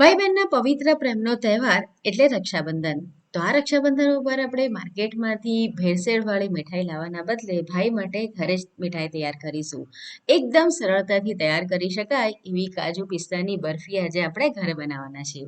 ભાઈ બહેનના પવિત્ર પ્રેમનો તહેવાર એટલે રક્ષાબંધન. તો આ રક્ષાબંધન ઉપર આપણે માર્કેટમાંથી ભેળસેળવાળી મીઠાઈ લાવવાના બદલે ભાઈ માટે ઘરે જ મીઠાઈ તૈયાર કરીશું. એકદમ સરળતાથી તૈયાર કરી શકાય એવી કાજુ પિસ્તાની બરફી આજે આપણે ઘરે બનાવવાના છીએ.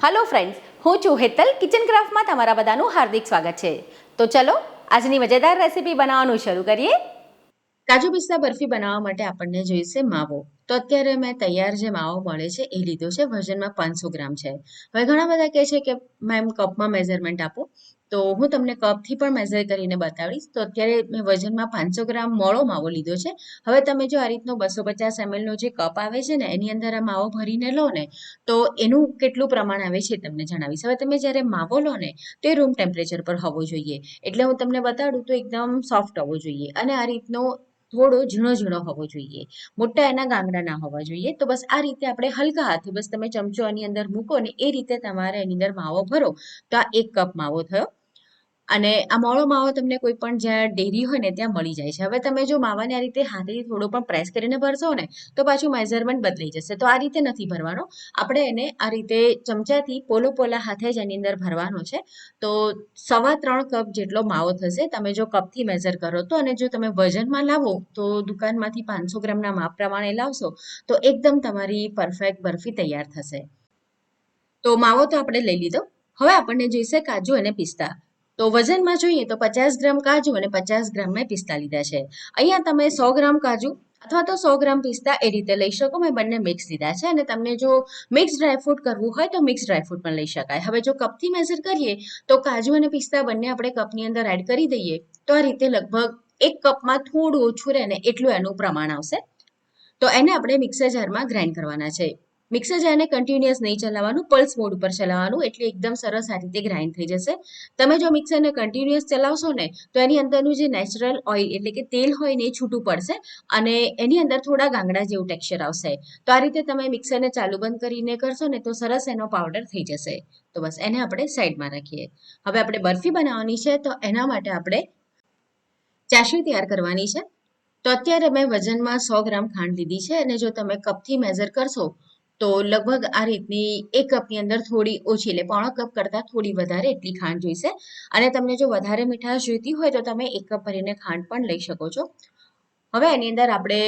હલો ફ્રેન્ડ્સ હું છું હેતલ કિચન ક્રાફ્ટમાં તમારા બધાનું હાર્દિક સ્વાગત છે. તો ચલો આજની મજેદાર રેસીપી બનાવવાનું શરૂ કરીએ. કાજુ પિસ્તા બરફી બનાવવા માટે આપણને જોઈશે માવો. તો અત્યારે મેં તૈયાર જે માવો મળે છે, એ લીધો છે. વજનમાં પાંચસો ગ્રામ છે. હવે ઘણા બધા કહે છે કે, મેમ, કપમાં મેઝરમેન્ટ આપો. તો હું તમને કપથી પણ મેઝર કરીને બતાવીશ. તો અત્યારે મેં વજનમાં પાંચસો ગ્રામ મોળો માવો લીધો છે. હવે તમે જો આ રીતનો બસો પચાસ એમએલનો જે કપ આવે છે ને, એની અંદર આ માવો ભરીને લો ને, તો એનું કેટલું પ્રમાણ આવે છે તમને જણાવીશ. હવે તમે જ્યારે માવો લો ને, તો એ રૂમ ટેમ્પરેચર પર હોવો જોઈએ. એટલે હું તમને બતાડું તો એકદમ સોફ્ટ હોવો જોઈએ. અને આ રીતનો થોડો ઝીણો ઝીણો હોવો જોઈએ. મોટા એના ગાંગડા ના હોવા જોઈએ. તો બસ આ રીતે આપણે હલકા હાથે બસ તમે ચમચો આની અંદર મૂકો ને એ રીતે તમારે એની અંદર માવો ભરો. તો આ એક કપ માવો થયો. અને આ મોળો માવો તમને કોઈ પણ જ્યાં ડેરી હોય ને ત્યાં મળી જાય છે. હવે તમે જો માવાને આ રીતે હાથેથી થોડો પણ પ્રેસ કરીને ભરશો ને, તો પાછું મેઝરમેન્ટ બદલાઈ જશે. તો આ રીતે નથી ભરવાનો. આપણે એને આ રીતે ચમચાથી પોલો પોલા હાથે જ એની અંદર ભરવાનો છે. તો સવા ત્રણ કપ જેટલો માવો થશે, તમે જો કપથી મેઝર કરો તો, અને જો તમે વજનમાં લાવો તો દુકાનમાંથી પાંચસો ગ્રામના માપ પ્રમાણે લાવશો, તો એકદમ તમારી પરફેક્ટ બરફી તૈયાર થશે. તો માવો તો આપણે લઈ લીધો. હવે આપણને જોઈશે કાજુ અને પિસ્તા. તો વજનમાં જોઈએ તો પચાસ ગ્રામ કાજુ અને પચાસ ગ્રામ મેં પિસ્તા લીધા છે. અહીંયા તમે સો ગ્રામ કાજુ અથવા તો સો ગ્રામ પિસ્તા એ રીતે લઈ શકો. મેં બંને મિક્સ લીધા છે અને તમને જો મિક્સ ડ્રાયફ્રૂટ કરવું હોય તો મિક્સ ડ્રાયફ્રૂટ પણ લઈ શકાય. હવે જો કપથી મેઝર કરીએ તો કાજુ અને પિસ્તા બંને આપણે કપની અંદર એડ કરી દઈએ તો આ રીતે લગભગ એક કપમાં થોડું ઓછું રહે ને એટલું એનું પ્રમાણ આવશે. તો એને આપણે મિક્સર જારમાં ગ્રાઇન્ડ કરવાના છે. મિક્સર જારને કન્ટિન્યુઅસ નહીં ચલાવવાનું પલ્સ મોડ ઉપર ચલાવવાનું, એટલે એકદમ સરસ આ રીતે ગ્રાઇન્ડ થઈ જશે. તમે જો મિક્સરને કન્ટિન્યુઅસ ચલાવશો ને, તો એની અંદરનું જે નેચરલ ઓઇલ એટલે કે તેલ હોય ને એ છૂટું પડશે અને એની અંદર થોડા ગાંગડા જેવું ટેક્સચર આવશે. તો આ રીતે તમે મિક્સરને ચાલુ બંધ કરીને કરશો ને, તો સરસ એનો પાવડર થઈ જશે. તો બસ એને આપણે સાઈડમાં રાખીએ. હવે આપણે બરફી બનાવવાની છે, તો એના માટે આપણે ચાશણી તૈયાર કરવાની છે. તો અત્યારે મેં વજનમાં સો ગ્રામ ખાંડ લીધી છે, અને જો તમે કપથી મેઝર કરશો તો લગભગ આ રીતની એક કપની અંદર થોડી ઓછી એટલે પોણો કપ કરતાં થોડી વધારે એટલી ખાંડ જોઈશે. અને તમને જો વધારે મીઠાશ જોઈતી હોય તો તમે એક કપ ભરીને ખાંડ પણ લઈ શકો છો. હવે એની અંદર આપણે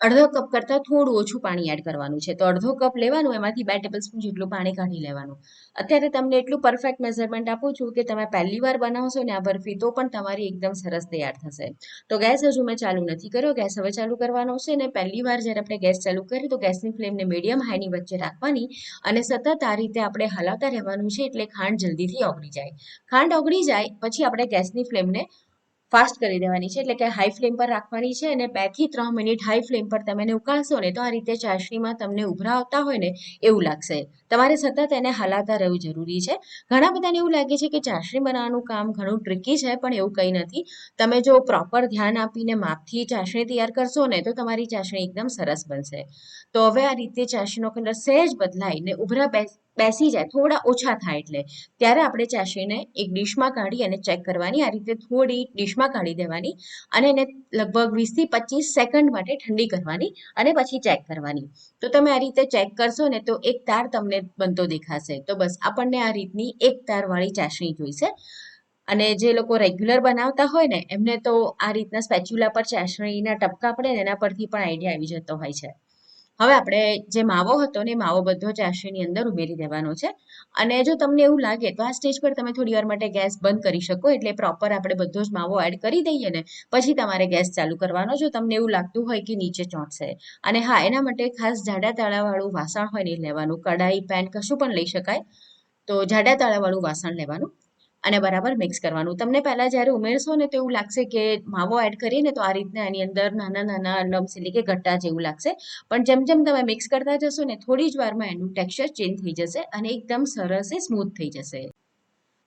અડધો કપ કરતાં થોડું ઓછું પાણી એડ કરવાનું છે. તો અડધો કપ લેવાનું, એમાંથી બે ટેબલ સ્પૂન જેટલું પાણી કાઢી લેવાનું. અત્યારે તમને એટલું પરફેક્ટ મેઝરમેન્ટ આપું છું કે તમે પહેલી વાર બનાવશો ને આ બરફી, તો પણ તમારી એકદમ સરસ તૈયાર થશે. તો ગેસ હજુ મેં ચાલુ નથી કર્યો. ગેસ હવે ચાલુ કરવાનો છે ને પહેલી વાર જ્યારે આપણે ગેસ ચાલુ કરીએ તો ગેસની ફ્લેમને મીડિયમ હાઈની વચ્ચે રાખવાની અને સતત આ રીતે આપણે હલાવતા રહેવાનું છે એટલે ખાંડ જલ્દીથી ઓગળી જાય. ખાંડ ઓગળી જાય, પછી આપણે ગેસની ફ્લેમને ફાસ્ટ કરી દેવાની છે, એટલે કે હાઈ ફ્લેમ પર રાખવાની છે અને બેથી ત્રણ મિનિટ હાઈ ફ્લેમ પર તમે એને ઉકાળશો ને તો આ રીતે ચાસણીમાં તમને ઉભરા આવતા હોય ને એવું લાગશે. તમારે સતત એને હલાતા રહેવું જરૂરી છે. ઘણા બધાને એવું લાગે છે કે ચાસણી બનાવવાનું કામ ઘણું ટ્રિકી છે, પણ એવું કંઈ નથી. તમે જો પ્રોપર ધ્યાન આપીને માપથી ચાસણી તૈયાર કરશો ને તો તમારી ચાસણી એકદમ સરસ બનશે. તો હવે આ રીતે ચાસણીનો કલર સહેજ બદલાય ને ઉભરા બેસી જાય, થોડા ઓછા થાય એટલે. ત્યારે આપણે ચાસણીને એક ડીશમાં કાઢી અને ચેક કરવાની, આ રીતે થોડી ડીશમાં કાઢી દેવાની અને એને લગભગ વીસથી પચીસ સેકન્ડ માટે ઠંડી કરવાની અને પછી ચેક કરવાની. તો તમે આ રીતે ચેક કરશો ને તો એક તાર તમને બનતો દેખાશે. તો બસ આપણને આ રીતની એક તારવાળી ચાસણી જોઈશે. અને જે લોકો રેગ્યુલર બનાવતા હોય ને, એમને તો આ રીતના સ્પેચ્યુલા પર ચાસણીના ટપકા પડે ને એના પરથી પણ આઈડિયા આવી જતો હોય છે. હવે આપણે જે માવો હતો ને માવો બધો ચાસણીની અંદર ઉમેરી દેવાનો છે. અને જો તમને એવું લાગે, તો આ સ્ટેજ પર તમે થોડી વાર માટે ગેસ બંધ કરી શકો, એટલે પ્રોપર આપણે બધો જ માવો એડ કરી દઈએ ને, પછી તમારે ગેસ ચાલુ કરવાનો, જો તમને એવું લાગતું હોય કે નીચે ચોંટશે. અને હા, એના માટે ખાસ જાડા તાળાવાળું વાસણ હોય ને લેવાનું. કડાઈ પેન કશું પણ લઈ શકાય. તો જાડા તાળાવાળું વાસણ લેવાનું. અને બરાબર મિક્સ કરવાનું. તમને પહેલાં જ્યારે ઉમેરશો ને તો એવું લાગશે કે માવો એડ કરીને તો આ રીતના એની અંદર નાના નાના લમ્સ એટલે કે ગટ્ટા જેવું લાગશે. પણ જેમ જેમ તમે મિક્સ કરતા જશો ને થોડી જ વારમાં એનું ટેક્સચર ચેન્જ થઈ જશે અને એકદમ સરસ સ્મૂથ થઈ જશે.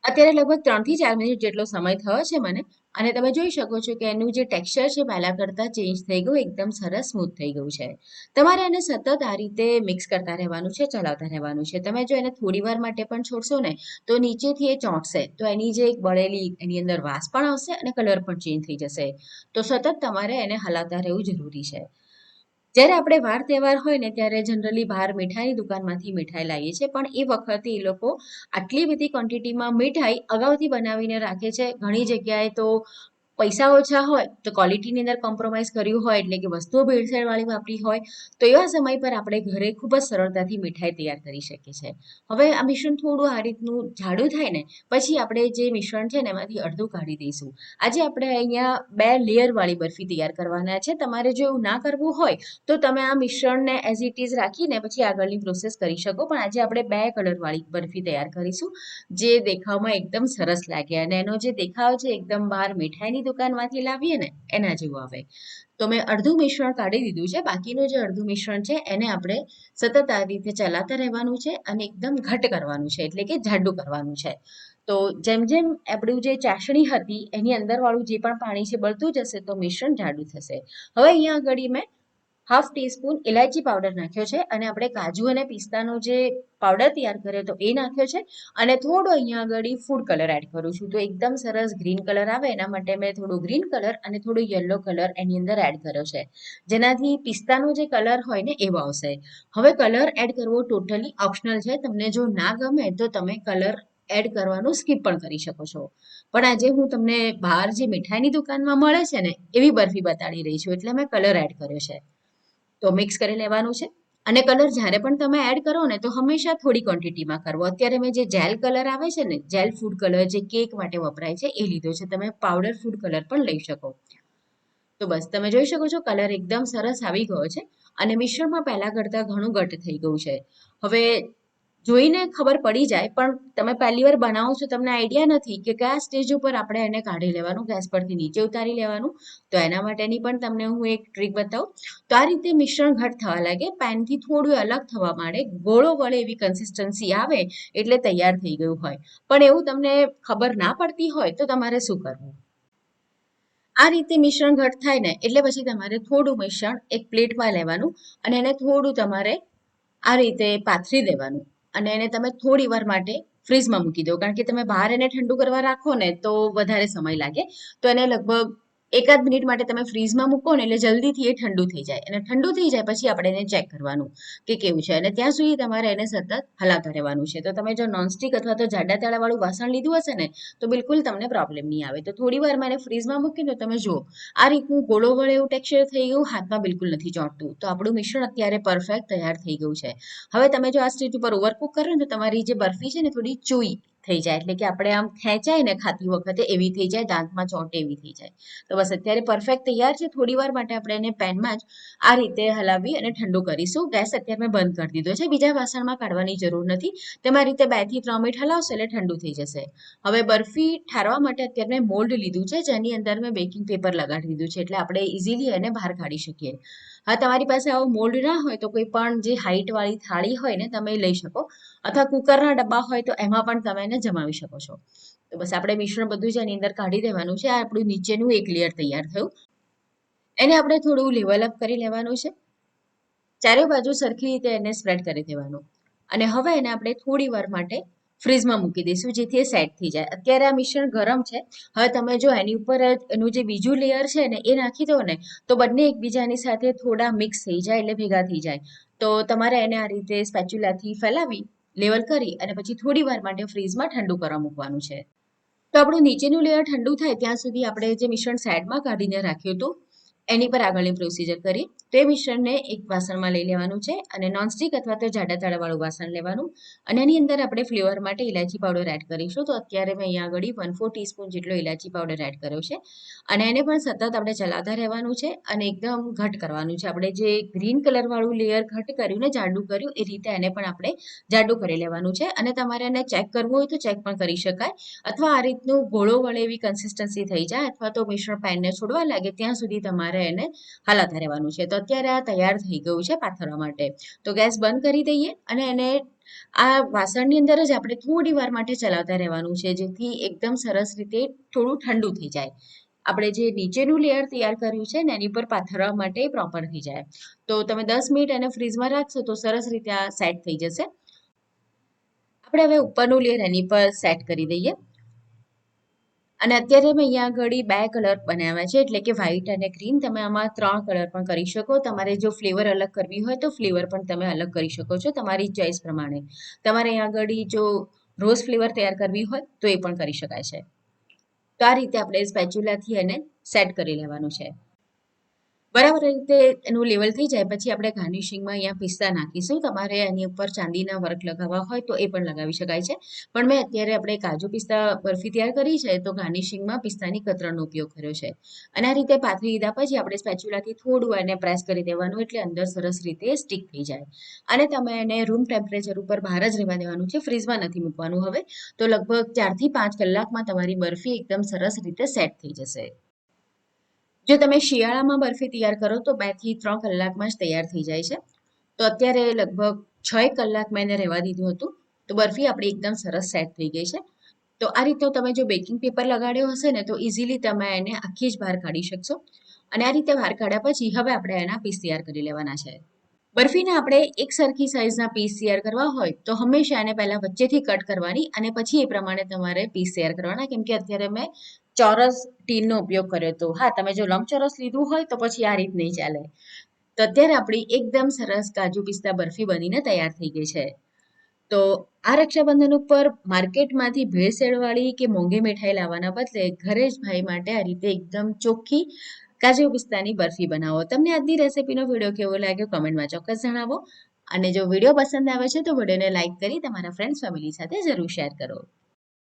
અત્યારે લગભગ ત્રણથી ચાર મિનિટ જેટલો સમય થયો છે મને. અને તમે જોઈ શકો છો કે એનું જે ટેક્સચર છે પહેલાં કરતાં ચેન્જ થઈ ગયું, એકદમ સરસ સ્મૂથ થઈ ગયું છે. તમારે એને સતત આ રીતે મિક્સ કરતા રહેવાનું છે, ચલાવતા રહેવાનું છે. તમે જો એને થોડી વાર માટે પણ છોડશો ને, તો નીચેથી એ ચોંટશે. તો એની જે એક બળેલી, એની અંદર વાસ પણ આવશે અને કલર પણ ચેન્જ થઈ જશે. તો સતત તમારે એને હલાવતા રહેવું જરૂરી છે. જ્યારે આપણે વાર તહેવાર હોય ને ત્યારે જનરલી બહાર મીઠાઈની દુકાનમાંથી મીઠાઈ લાવીએ છીએ. પણ એ વખતે એ લોકો આટલી બધી ક્વોન્ટિટીમાં મીઠાઈ અગાઉથી બનાવીને રાખે છે. ઘણી જગ્યાએ તો પૈસા ઓછા હોય તો ક્વોલિટીની અંદર કોમ્પ્રોમાઇઝ કર્યું હોય એટલે કે વસ્તુઓ ભેળસેળવાળી વાપરી હોય, તો એવા સમય પર આપણે ઘરે ખૂબ જ સરળતાથી મીઠાઈ તૈયાર કરી શકીએ છીએ. હવે આ મિશ્રણ થોડું આ રીતનું જાડું થાય ને, પછી આપણે જે મિશ્રણ છે ને એમાંથી અડધું કાઢી દઈશું. આજે આપણે અહીંયા બે લેયરવાળી બરફી તૈયાર કરવાના છે. તમારે જો એવું ના કરવું હોય તો તમે આ મિશ્રણને એઝ ઇટ ઇઝ રાખીને પછી આગળની પ્રોસેસ કરી શકો. પણ આજે આપણે બે કલરવાળી બરફી તૈયાર કરીશું, જે દેખાવમાં એકદમ સરસ લાગે અને એનો જે દેખાવ છે, એકદમ બહાર મીઠાઈની દુકાનમાંથી લાવીએ ને, એના જેવું આવે. તો મેં અડધું મિશ્રણ કાઢી દીધું છે. બાકીનું જે અડધું મિશ્રણ છે, એને આપણે સતત આ રીતે ચલાતા રહેવાનું છે અને એકદમ ઘટ કરવાનું છે, એટલે કે જાડું કરવાનું છે. તો જેમ જેમ આપણું જે ચાસણી હતી, એની અંદરવાળું જે પણ પાણી છે, બળતું જશે, તો મિશ્રણ જાડું થશે. હવે અહીંયા આગળ મેં હાફ ટીસ્પૂન ઇલાયચી પાવડર નાખ્યો છે અને આપણે કાજુ અને પિસ્તાનો જે પાવડર તૈયાર કર્યો તો એ નાખ્યો છે. અને થોડો અહીંયા આગળ ફૂડ કલર એડ કરું છું. તો એકદમ સરસ ગ્રીન કલર આવે એના માટે મેં થોડું ગ્રીન કલર અને થોડું યલો કલર એની અંદર એડ કર્યો છે. જેનાથી પિસ્તાનો જે કલર હોય ને એવો આવશે. હવે કલર એડ કરવો ટોટલી ઓપ્શનલ છે. તમને જો ના ગમે તો તમે કલર એડ કરવાનું સ્કીપ પણ કરી શકો છો. પણ આજે હું તમને બહાર જે મીઠાઈની દુકાનમાં મળે છે ને એવી બરફી બતાડી રહી છું એટલે મેં કલર એડ કર્યો છે. તો મિક્સ કરી લેવાનું છે. અને કલર જ્યારે પણ તમે એડ કરો ને, તો હંમેશા થોડી ક્વોન્ટિટીમાં કરવો. અત્યારે મેં જે જેલ કલર આવે છે ને જેલ ફૂડ કલર જે કેક માટે વપરાય છે, એ લીધો છે. તમે પાવડર ફૂડ કલર પણ લઈ શકો. તો બસ, તમે જોઈ શકો છો કલર એકદમ સરસ આવી ગયો છે. અને મિશ્રણમાં પહેલાં કરતાં ઘણું ઘટ થઈ ગયું છે. હવે જોઈને ખબર પડી જાય, પણ તમે પહેલી વાર બનાવો છો, તમને આઈડિયા નથી કે કયા સ્ટેજ ઉપર આપણે એને કાઢી લેવાનું, ગેસ પરથી નીચે ઉતારી લેવાનું. તો એના માટેની પણ તમને હું એક ટ્રીક બતાવું. તો આ રીતે મિશ્રણ ઘટ થવા લાગે, પેનથી થોડું અલગ થવા માંડે, ગોળો વળે એવી કન્સિસ્ટન્સી આવે એટલે તૈયાર થઈ ગયું હોય. પણ એવું તમને ખબર ના પડતી હોય તો તમારે શું કરવું? આ રીતે મિશ્રણ ઘટ થાય ને, એટલે પછી તમારે થોડું મિશ્રણ એક પ્લેટમાં લેવાનું અને એને થોડું તમારે આ રીતે પાથરી દેવાનું. અને એને તમે થોડી વાર માટે ફ્રીજમાં મૂકી દો. કારણ કે તમે બહાર એને ઠંડુ કરવા રાખો ને તો વધારે સમય લાગે. તો એને લગભગ એકાદ મિનિટ માટે તમે ફ્રીઝમાં મૂકો ને એટલે જલ્દીથી એ ઠંડુ થઈ જાય. અને ઠંડુ થઈ જાય પછી આપણે એને ચેક કરવાનું કે કેવું છે. અને ત્યાં સુધી તમારે એને સતત હલાવતા રહેવાનું છે. તો તમે જો નોનસ્ટિક અથવા તો જાડા તાળાવાળું વાસણ લીધું હશે ને, તો બિલકુલ તમને પ્રોબ્લેમ નહીં આવે. તો થોડી વાર એને ફ્રીઝમાં મૂકીને તો તમે જુઓ, આ રીતનું ગોળો વળે એવું ટેક્સચર થઈ ગયું, હાથમાં બિલકુલ નથી ચોંટતું. તો આપણું મિશ્રણ અત્યારે પરફેક્ટ તૈયાર થઈ ગયું છે. હવે તમે જો આ સ્ટેજ ઉપર ઓવરકુક કરો ને તો તમારી જે બરફી છે ને થોડી ચૂઈ થઈ જાય. એટલે કે આપણે આમ ખેંચાય ને ખાતી વખતે એવી થઈ જાય, દાંતમાં ચોંટે એવી થઈ જાય. તો બસ અત્યારે પરફેક્ટ તૈયાર છે. થોડી વાર માટે આપણે એને પેનમાં જ આ રીતે હલાવી અને ઠંડુ કરીશું. ગેસ અત્યારે મેં બંધ કરી દીધો છે. બીજા વાસણમાં કાઢવાની જરૂર નથી. તમારી રીતે બેથી ત્રણ મિનિટ હલાવશો એટલે ઠંડુ થઈ જશે. હવે બરફી ઠારવા માટે અત્યારે મેં મોલ્ડ લીધું છે. જેની અંદર મેં બેકિંગ પેપર લગાડી દીધું છે. એટલે આપણે ઇઝીલી એને બહાર કાઢી શકીએ. હા, તમારી પાસે આવો મોલ્ડ ના હોય તો કોઈ પણ જે હાઈટ વાળી થાળી હોય ને, તમે લઈ શકો. અથવા કુકરના ડબ્બા હોય તો એમાં પણ તમે એને જમાવી શકો છો. તો બસ આપણે મિશ્રણ બધું છે એની અંદર કાઢી દેવાનું છે. આપણું નીચેનું એક લેયર તૈયાર થયું. એને આપણે થોડું લેવલ કરી લેવાનું છે. ચારે બાજુ સરખી રીતે એને સ્પ્રેડ કરી દેવાનું. અને હવે એને આપણે થોડી વાર માટે ફ્રીઝમાં મૂકી દઈશું, જેથી એ સેટ થઈ જાય. અત્યારે આ મિશ્રણ ગરમ છે. હવે તમે જો એની ઉપર એનું જે બીજું લેયર છે ને, એ નાખી દો ને, તો બંને એકબીજાની સાથે થોડા મિક્સ થઈ જાય એટલે ભેગા થઈ જાય. તો તમારે એને આ રીતે સ્પેચ્યુલાથી ફેલાવી લેવલ કરી અને પછી થોડી વાર માટે ફ્રીજમાં ઠંડુ કરવા મૂકવાનું છે. તો આપણું નીચેનું લેયર ઠંડુ થાય ત્યાં સુધી આપણે જે મિશ્રણ સાઈડમાં કાઢીને રાખ્યું હતું એની પર આગળની પ્રોસિજર કરી. તે મિશ્રણને એક વાસણમાં લઈ લેવાનું છે અને નોનસ્ટિક અથવા તો જાડા તાળાવાળું વાસણ લેવાનું. અને એની અંદર આપણે ફ્લેવર માટે ઇલાયચી પાવડર એડ કરીશું. તો અત્યારે મેં અહીંયા આગળ વન ફોર ટીસ્પૂન જેટલો ઇલાયચી પાવડર એડ કર્યો છે. અને એને પણ સતત આપણે ચલાવતા રહેવાનું છે અને એકદમ ઘટ કરવાનું છે. આપણે જે ગ્રીન કલરવાળું લેયર ઘટ કર્યું ને જાડું કર્યું, એ રીતે એને પણ આપણે જાડું કરી લેવાનું છે. અને તમારે એને ચેક કરવું હોય તો ચેક પણ કરી શકાય. અથવા આ રીતનું ગોળો વળે એવી કન્સિસ્ટન્સી થઈ જાય અથવા તો મિશ્રણ પેનને છોડવા લાગે, ત્યાં સુધી તમારે એને હલાતા રહેવાનું છે. તો અત્યારે આ તૈયાર થઈ ગયું છે પાથરવા માટે. તો ગેસ બંધ કરી દઈએ અને એને આ વાસણની અંદર જ આપણે થોડી વાર માટે ચલાવતા રહેવાનું છે, જેથી એકદમ સરસ રીતે થોડું ઠંડુ થઈ જાય. આપણે જે નીચેનું લેયર તૈયાર કર્યું છે ને એની પર પાથરવા માટે પ્રોપર થઈ જાય. તો તમે દસ મિનિટ એને ફ્રીઝમાં રાખશો તો સરસ રીતે આ સેટ થઈ જશે. આપણે હવે ઉપરનું લેયર એની પર સેટ કરી દઈએ. અને અત્યારે મેં અહીંયા આગળ બે કલર બનાવ્યા છે, એટલે કે વ્હાઇટ અને ગ્રીન તમે આમાં ત્રણ કલર પણ કરી શકો. તમારે જો ફ્લેવર અલગ કરવી હોય તો ફ્લેવર પણ તમે અલગ કરી શકો છો, તમારી ચોઈસ પ્રમાણે. તમારે અહીંયા આગળ જો રોઝ ફ્લેવર તૈયાર કરવી હોય તો એ પણ કરી શકાય છે. તો આ રીતે આપણે સ્પેચ્યુલાથી એને સેટ કરી લેવાનું છે. બરાબર રીતે એનું લેવલ થઈ જાય, પછી આપણે ગાર્નિશિંગમાં અહીંયા પિસ્તા નાખીશું. તમારે એની ઉપર ચાંદીના વર્ક લગાવવા હોય તો એ પણ લગાવી શકાય છે. પણ મેં અત્યારે આપણે કાજુ પિસ્તા બરફી તૈયાર કરી છે, તો ગાર્નિશિંગમાં પિસ્તાની કતરણનો ઉપયોગ કર્યો છે. અને આ રીતે પાથરી દીધા પછી આપણે સ્પેચ્યુલાથી થોડું એને પ્રેસ કરી દેવાનું, એટલે અંદર સરસ રીતે સ્ટીક થઈ જાય. અને તમે એને રૂમ ટેમ્પરેચર ઉપર બહાર જ રહેવા દેવાનું છે ફ્રીઝમાં નથી મૂકવાનું હવે. તો લગભગ ચારથી પાંચ કલાકમાં તમારી બરફી એકદમ સરસ રીતે સેટ થઈ જશે. જો તમે શિયાળામાં બરફી તૈયાર કરો તો બેથી ત્રણ કલાકમાં જ તૈયાર થઈ જાય છે. તો અત્યારે લગભગ છ એક કલાક મેં એને રહેવા દીધું હતું. તો બરફી આપણી એકદમ સરસ સેટ થઈ ગઈ છે. તો આ રીતે તમે જો બેકિંગ પેપર લગાડ્યો હશે ને, તો ઇઝીલી તમે એને આખી જ બહાર કાઢી શકશો. અને આ રીતે બહાર કાઢ્યા પછી હવે આપણે એના પીસ તૈયાર કરી લેવાના છે. બરફીને આપણે એક સરખી સાઇઝના પીસ તૈયાર કરવા હોય, તો હંમેશા એને પહેલાં વચ્ચેથી કટ કરવાની અને પછી એ પ્રમાણે તમારે પીસ તૈયાર કરવાના. કેમ કે અત્યારે મેં ચોરસ ટીનનો ઉપયોગ કર્યો હતો. હા, તમે જો લંબચોરસ લીધું હોય તો પછી આ રીત નહીં ચાલે. તો અત્યારે આપણી એકદમ સરસ કાજુ પિસ્તા બરફી બનીને તૈયાર થઈ ગઈ છે. તો આ રક્ષાબંધન ઉપર માર્કેટમાંથી ભેળસેળવાળી કે મોંઘી મીઠાઈ લાવવાના બદલે ઘરે જ ભાઈ માટે આ રીતે એકદમ ચોખ્ખી કાજુ પિસ્તાની બરફી બનાવો. તમને આજની રેસિપીનો વીડિયો કેવો લાગ્યો કમેન્ટમાં ચોક્કસ જણાવો. અને જો વીડિયો પસંદ આવે છે તો વિડીયોને લાઇક કરી તમારા ફ્રેન્ડ્સ, ફેમિલી સાથે જરૂર શેર કરો.